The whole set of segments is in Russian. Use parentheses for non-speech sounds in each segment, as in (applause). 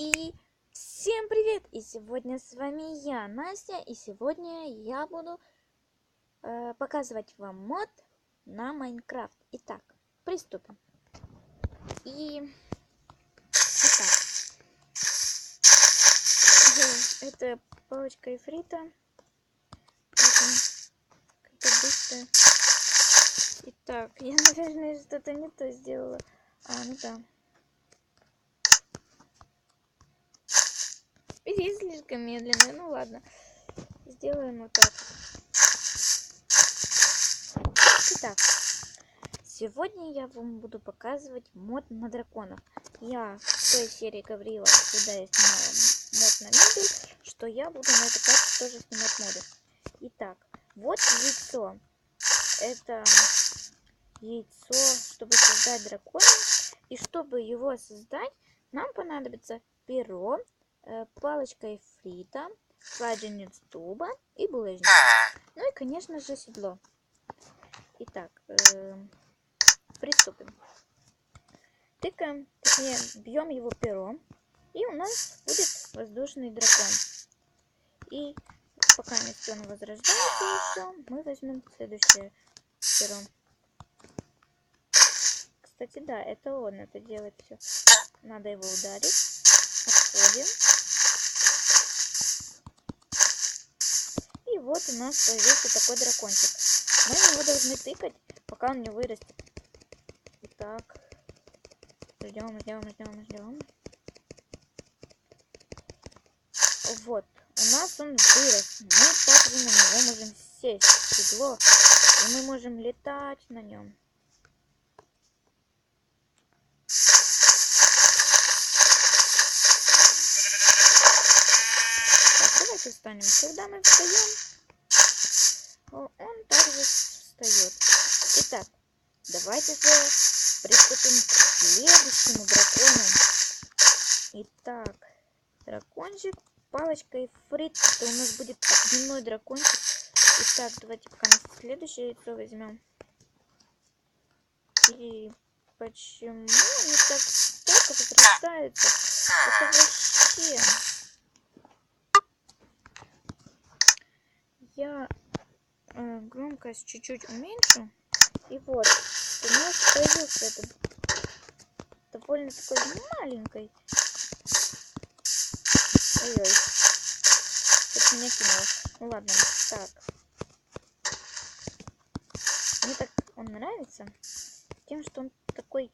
И всем привет! И сегодня с вами я, Настя, и сегодня я буду э, показывать вам мод на Майнкрафт. Итак, приступим. И... Итак. Это палочка Эфрита. Как-то быстро. Итак, я, (laughs) наверное, что-то не то сделала. А, ну да. И слишком медленно. Ну ладно. Сделаем вот так. Итак, сегодня я вам буду показывать мод на драконов. Я в той серии говорила, когда я снимала мод на мебель, что я буду на этой карте тоже снимать моды. Итак, вот яйцо. Это яйцо, чтобы создать дракона. И чтобы его создать, нам понадобится перо, э, палочка эфрита, сладенец дуба и булыжник. Ну и, конечно же, седло. Итак, э, приступим. Тыкаем, точнее, бьем его пером, и у нас будет воздушный дракон. И пока он возрождается еще, мы возьмем следующее перо. Кстати, да, это он это делает все. Надо его ударить. Отходим. Вот у нас появился такой дракончик. Мы его должны тыкать, пока он не вырастет. Итак. Ждем, ждем, ждем, ждем. Вот. У нас он вырос. Мы также на него можем сесть в седло. И мы можем летать на нем. давайте встанем. Когда мы встаем, он также встает. Итак, давайте же приступим к следующему дракону. Итак, дракончик, палочка и фрит. Это у нас будет огненной дракончик. Итак, давайте пока на следующее яйцо возьмем. И почему они так только возрастаются? Это вообще... я э, громкость чуть-чуть уменьшу. И вот, у нас появился этот довольно такой маленький. Ой-ой. Тут меня кинуло. Ну ладно, так. Мне так он нравится тем, что он такой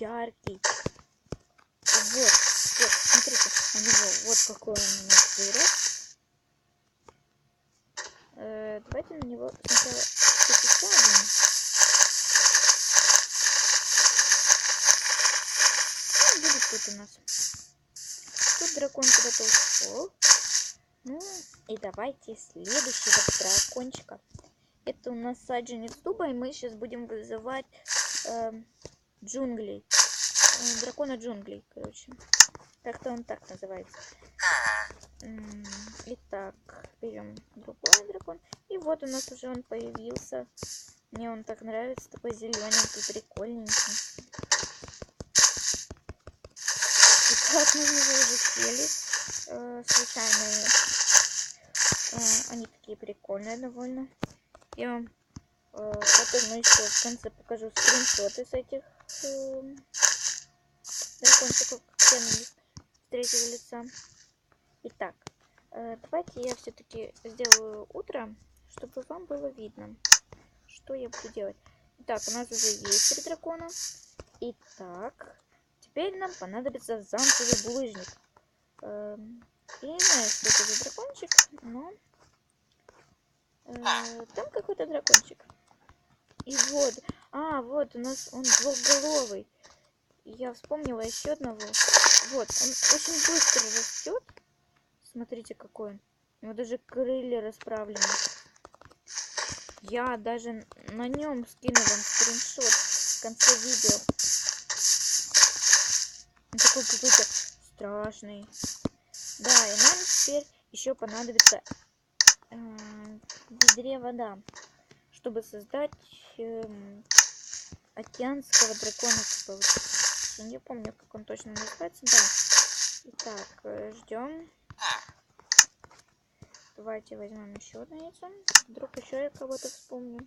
яркий. Вот, вот, смотрите, у него вот какой он у нас вырос. Э, давайте на него сначала посадим. Ну, будет тут у нас. Тут дракон куда-то ушел. Ну, и давайте следующего дракончика. Это у нас саджанец дуба, и мы сейчас будем вызывать э, джунглей. Э, дракона джунглей, короче. Как-то он так называется. Итак, берем другой дракон. И вот у нас уже он появился. Мне он так нравится, такой зелененький, прикольненький. Итак, мы в него уже сели. Э, случайные. Э, они такие прикольные довольно. Я вам э, потом еще в конце покажу скриншоты с этих э, дракончиков, как я на них с третьего лица. Итак, э, давайте я все-таки сделаю утро, чтобы вам было видно, что я буду делать. Итак, у нас уже есть три дракона. Итак, теперь нам понадобится замковый булыжник. Эм, я не знаю, что это за дракончик, но э, там какой-то дракончик. И вот, а, вот у нас он двухголовый. Я вспомнила еще одного. Вот, он очень быстро растет. Смотрите, какой он. У него даже крылья расправлены. Я даже на нем скину вам скриншот в конце видео. Он такой какой-то страшный. Да, и нам теперь еще понадобится э, ведре вода, чтобы создать э, океанского дракона. Я не помню, как он точно называется. Да. Итак, ждем. Давайте возьмем еще одно яйцо. Вдруг еще я кого-то вспомню.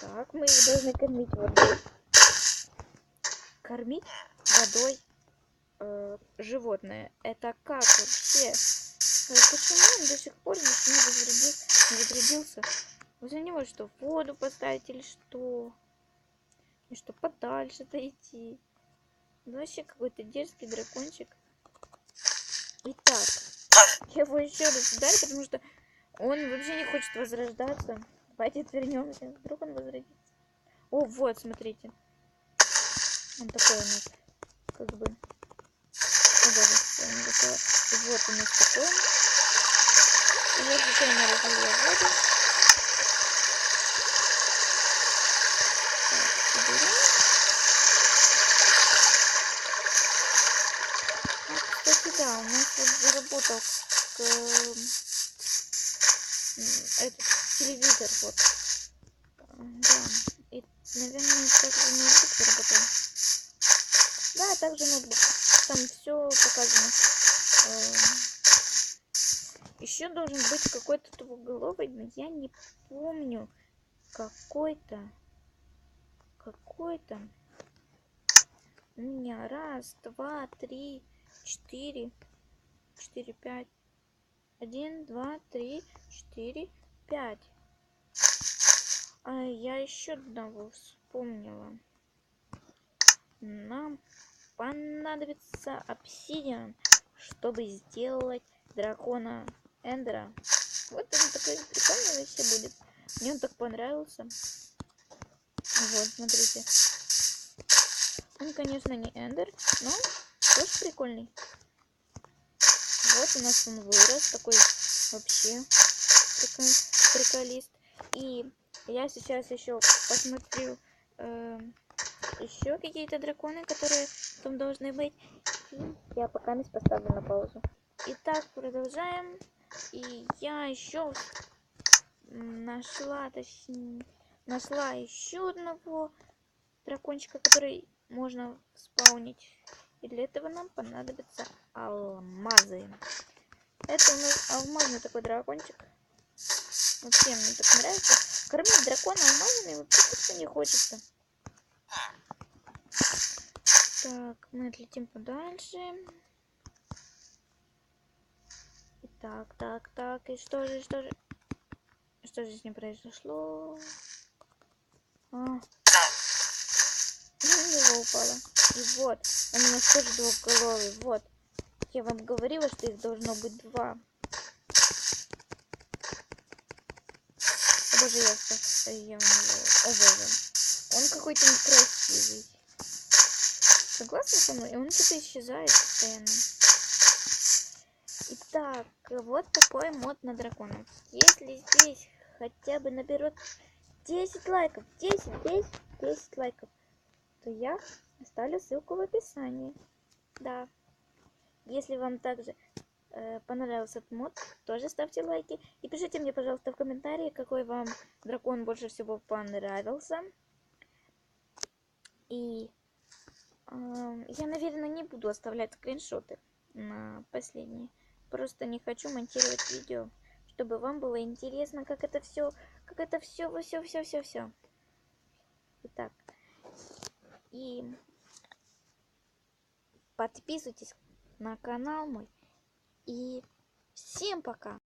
Так, мы их должны кормить водой. Кормить водой э, животное. Это как вообще? Э, Почему он до сих пор не, возродил- не возродился? Возле него что, воду поставить или что? И что, подальше отойти? Ну, вообще какой-то дерзкий дракончик. Итак, я его еще раз ударю, потому что он вообще не хочет возрождаться. Давайте отвернемся. Вдруг он возродится. О, вот, смотрите. Он такой у нас, как бы. О, боже, я не вот у нас такой. И я случайно разлила воду. Так. А, кстати, да, у нас заработал к, м, этот телевизор вот. А, Да. И, наверное, также ноутбук заработал. Да, также ноутбук. Там все показано. Еще должен быть какой-то двуголовый, но я не помню. Какой-то. Какой-то. У меня раз, два, три, четыре, четыре, пять. Один, два, три, четыре, пять. А я еще одного вспомнила. Нам понадобится обсидиан, чтобы сделать дракона Эндера. Вот он такой прикольный вообще будет. Мне он так понравился. Вот, смотрите. Он, конечно, не Эндер, но тоже прикольный. Вот у нас он вырос, такой вообще прикол- приколист. И я сейчас еще посмотрю еще какие-то драконы, которые там должны быть. И я пока не поставлю на паузу. Итак, продолжаем. И я еще нашла, точнее, нашла еще одного дракончика, который можно спаунить. И для этого нам понадобятся алмазы. Это у нас алмазный такой дракончик. Вообще мне так нравится. Кормить дракона алмазами вообще как-то не хочется. Так, мы отлетим подальше. Так, так, так. И что же, что же? Что же с ним произошло? А. (laughs) Ну, него упала. И вот, он у нас тоже двухголовый. Вот. Я вам говорила, что их должно быть два. Боже, я, вста- я в него... О, боже. Он какой-то некрасивый. Согласна со мной? И он что-то исчезает постоянно. Итак, вот такой мод на драконов. Если здесь хотя бы наберет 10 лайков, 10, 10, 10 лайков, то я оставлю ссылку в описании. Да. Если вам также э, понравился этот мод, тоже ставьте лайки. И пишите мне, пожалуйста, в комментарии, какой вам дракон больше всего понравился. И э, я, наверное, не буду оставлять скриншоты на последние. Просто не хочу монтировать видео, чтобы вам было интересно, как это все, как это все, все, все, все, все. Итак, и подписывайтесь на канал мой. И всем пока!